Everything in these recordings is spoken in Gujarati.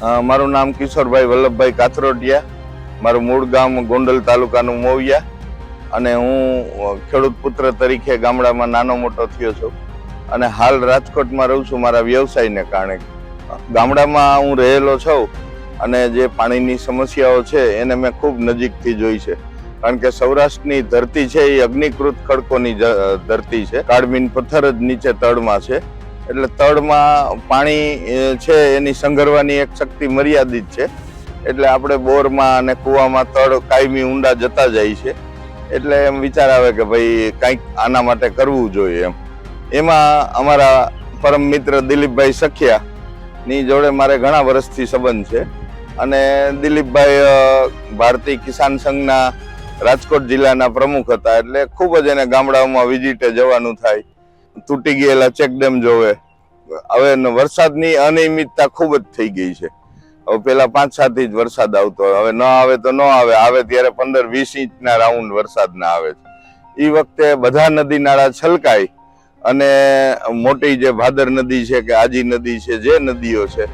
મારું નામ કિશોરભાઈ વલ્લભભાઈ કાથરોટિયા મારું મૂળ ગામ ગોંડલ તાલુકાનું મોવિયા. અને હું ખેડૂત પુત્ર તરીકે ગામડામાં નાનો મોટો થયો છું. અને હાલ રાજકોટમાં રહું છું મારા વ્યવસાયને કારણે. ગામડામાં હું રહેલો છું અને જે પાણીની સમસ્યાઓ છે એને મેં ખૂબ નજીકથી જોઈ છે. કારણ કે સૌરાષ્ટ્રની ધરતી છે એ અગ્નિકૃત ખડકોની ધરતી છે. કાળમીન પથ્થર જ નીચે તળમાં છે. એટલે તળમાં પાણી છે, એની સંઘરવાની એક શક્તિ મર્યાદિત છે. એટલે આપણે બોરમાં અને કૂવામાં તળ કાયમી ઊંડા જતા જાય છે. એટલે એમ વિચાર આવે કે ભાઈ કંઈક આના માટે કરવું જોઈએ એમ. એમાં અમારા પરમ મિત્ર દિલીપભાઈ સખિયા ની જોડે મારે ઘણા વર્ષથી સંબંધ છે. અને દિલીપભાઈ ભારતીય કિસાન સંઘના રાજકોટ જિલ્લાના પ્રમુખ હતા. એટલે ખૂબ જ એને ગામડાઓમાં વિઝિટે જવાનું થાય. તૂટી ગયેલા ચેકડેમ જોવે. હવે વરસાદની અનિયમિતતા ખૂબ જ થઈ ગઈ છે હવે પેલા પાંચ સાત ઇંચ વરસાદ આવતો હોય. હવે ન આવે તો ન આવે આવે ત્યારે પંદર વીસ ઇંચના રાઉન્ડ વરસાદના આવે છે એ વખતે બધા નદી નાળા છલકાય અને મોટી જે ભાદર નદી છે કે આજી નદી છે, જે નદીઓ છે,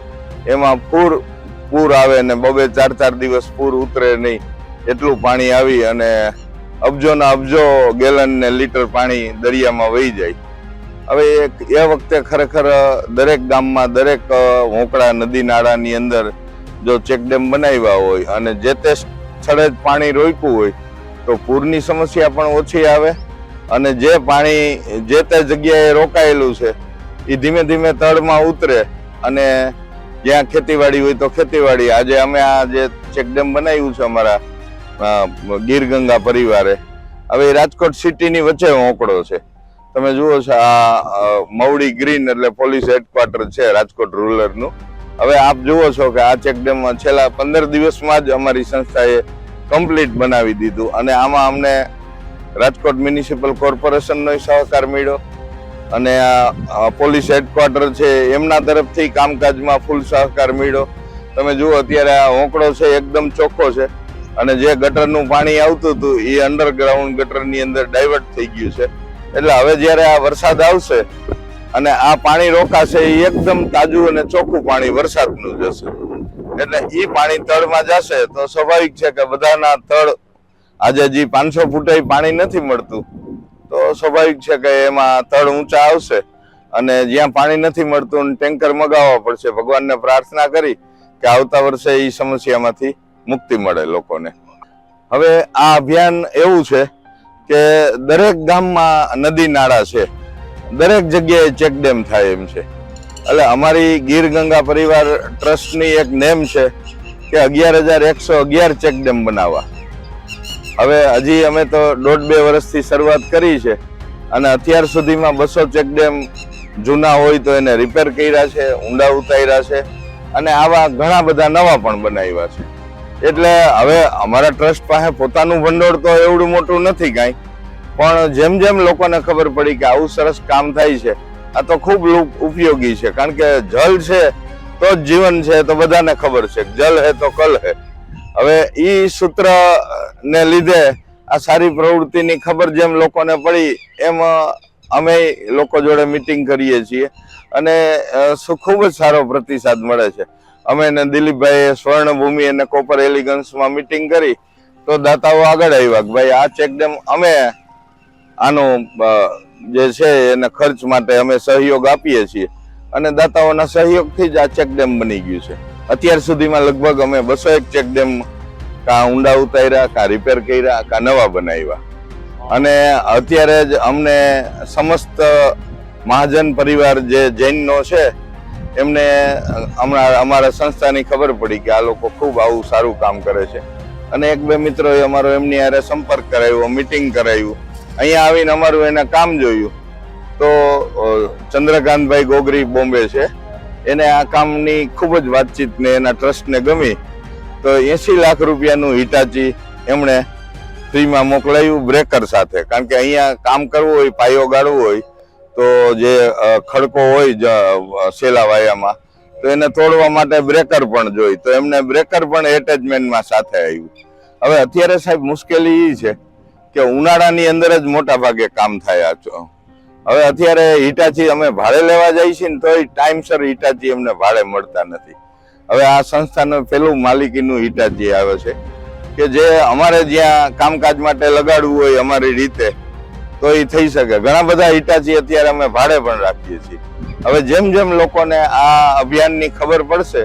એમાં પૂર પૂર આવે ને બબે ચાર ચાર દિવસ પૂર ઉતરે નહીં, એટલું પાણી આવી અને અબજોના અબજો ગેલન ને લીટર પાણી દરિયામાં વહી જાય હવે એક- એ વખતે ખરેખર દરેક ગામમાં દરેક હોંકળા નદી નાળાની અંદર જો ચેકડેમ બનાવ્યા હોય અને જે તે સ્થળે જ પાણી રોક્યું હોય, તો પૂરની સમસ્યા પણ ઓછી આવે અને જે પાણી, જે તે જગ્યાએ રોકાયેલું છે એ ધીમે ધીમે તળમાં ઉતરે અને જ્યાં ખેતીવાડી હોય તો ખેતીવાડી. આજે અમે આ જે ચેકડેમ બનાવ્યું છે અમારા ગીરગંગા ગીર ગંગા પરિવારે, હવે રાજકોટ સિટીની વચ્ચે હોંકળો છે. તમે જુઓ છો આ મવડી ગ્રીન એટલે પોલીસ હેડક્વાર્ટર છે રાજકોટ રૂરલનું. હવે આપ જુઓ છો કે આ ચેકડેમમાં છેલ્લા પંદર દિવસમાં જ અમારી સંસ્થાએ કમ્પ્લીટ બનાવી દીધું અને આમાં અમને રાજકોટ મ્યુનિસિપલ કોર્પોરેશનનો સહકાર મળ્યો અને આ પોલીસ હેડક્વાર્ટર છે એમના તરફથી કામકાજમાં ફૂલ સહકાર મળ્યો. તમે જુઓ અત્યારે આ હોંકળો છે એકદમ ચોખ્ખો છે અને જે ગટરનું પાણી આવતું હતું એ અંડરગ્રાઉન્ડ ગટરની અંદર ડાયવર્ટ થઈ ગયું છે. એટલે હવે જ્યારે આ વરસાદ આવશે અને આ પાણી રોકાશે, એ એકદમ તાજું અને ચોખ્ખું પાણી વરસાદનું જશે એટલે એ પાણી તળમાં જશે તો સ્વાભાવિક છે કે બધાના તળ આજે જે પાંચસો ફૂટે પાણી નથી મળતું. તો સ્વાભાવિક છે કે એમાં તળ ઊંચા આવશે અને જ્યાં પાણી નથી મળતું ટેન્કર મગાવવા પડશે. ભગવાનને પ્રાર્થના કરી કે આવતા વર્ષે એ સમસ્યામાંથી મુક્તિ મળે લોકોને. હવે આ અભિયાન એવું છે કે દરેક ગામમાં નદી નાળા છે. દરેક જગ્યાએ ચેકડેમ થાય એમ છે. એટલે અમારી ગીર ગંગા પરિવાર ટ્રસ્ટની એક નેમ છે કે અગિયાર હજાર એકસો અગિયાર ચેકડેમ બનાવવા. હવે હજી અમે તો દોઢ બે વર્ષથી શરૂઆત કરી છે અને અત્યાર સુધીમાં બસો ચેકડેમ જૂના હોય તો એને રિપેર કર્યા છે, ઊંડા ઉતાર્યા છે અને આવા ઘણા બધા નવા પણ બનાવ્યા છે. એટલે હવે અમારા ટ્રસ્ટ પાસે પોતાનું ભંડોળ તો એવડું મોટું નથી કાંઈ. પણ જેમ જેમ લોકોને ખબર પડી કે આવું સરસ કામ થાય છે, આ તો ખૂબ ઉપયોગી છે. કારણ કે જલ છે તો જ જીવન છે, તો બધાને ખબર છે. જલ હે તો કલ હે. હવે એ સૂત્ર ને લીધે આ સારી પ્રવૃત્તિની ખબર જેમ લોકોને પડી, એમ અમે લોકો જોડે મિટિંગ કરીએ છીએ. અને ખૂબ જ સારો પ્રતિસાદ મળે છે. અમે ને દિલીપભાઈએ સ્વર્ણભૂમિ અને કોપર એલિગન્સમાં મિટિંગ કરી. તો દાતાઓ આગળ આવ્યા કે ભાઈ, આ ચેકડેમ અમે આનો જે છે એના ખર્ચ માટે અમે સહયોગ આપીએ છીએ. અને દાતાઓના સહયોગથી જ આ ચેકડેમ બની ગયું છે. અત્યાર સુધીમાં લગભગ અમે બસો એક ચેકડેમ કાં ઊંડા ઉતાર્યા, કાં રિપેર કર્યા, કાં નવા બનાવ્યા. અને અત્યારે જ અમને સમસ્ત મહાજન પરિવાર જે જૈનનો છે એમને હમણાં અમારા સંસ્થાની ખબર પડી કે આ લોકો ખૂબ આવું સારું કામ કરે છે. અને એક બે મિત્રોએ અમારો એમની હારે સંપર્ક કરાવ્યો મિટિંગ કરાવ્યું અહીંયા આવીને અમારું એને કામ જોયું. તો ચંદ્રકાંતભાઈ ગોગરી બોમ્બે છે. એને આ કામની ખૂબ જ વાતચીત ને એના ટ્રસ્ટને ગમી. તો એસી લાખ રૂપિયાનું હિટાચી એમણે ફ્રીમાં મોકલાયું બ્રેકર સાથે. કારણ કે અહીંયા કામ કરવું હોય, પાયો ગાળવો હોય તો જે ખડકો હોય જ, સેલા વાયામાં તો એને તોડવા માટે બ્રેકર પણ જોઈ. તો એમને બ્રેકર પણ એટેચમેન્ટમાં સાથે આવ્યું હવે અત્યારે સાહેબ મુશ્કેલી એ છે કે ઉનાળાની અંદર જ મોટા ભાગે કામ થાય આ હવે અત્યારે હિટાચી અમે ભાડે લેવા જઈએ છીએ ને તોય ટાઈમસર હિટાચી અમને ભાડે મળતા નથી. હવે આ સંસ્થાનું પેલું માલિકીનું હિટાચી આવે છે કે જે અમારે જ્યાં કામકાજ માટે લગાડવું હોય અમારી રીતે તો એ થઈ શકે. ઘણા બધા હિટાચી અત્યારે અમે ભાડે પણ રાખીએ છીએ. હવે જેમ જેમ લોકોને આ અભિયાનની ખબર પડશે,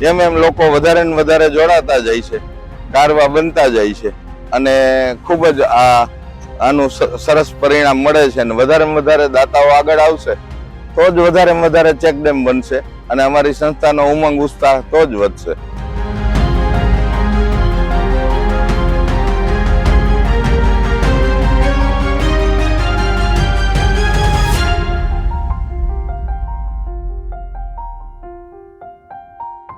જેમ એમ લોકો વધારે ને વધારે જોડાતા જાય છે, કારવા બનતા જાય છે. અને ખૂબ જ આ, આનું સરસ પરિણામ મળે છે અને વધારે વધારે દાતાઓ આગળ આવશે, તો જ વધારે વધારે ચેકડેમ બનશે અને અમારી સંસ્થાનો ઉમંગ ઉત્સાહ તો જ વધશે.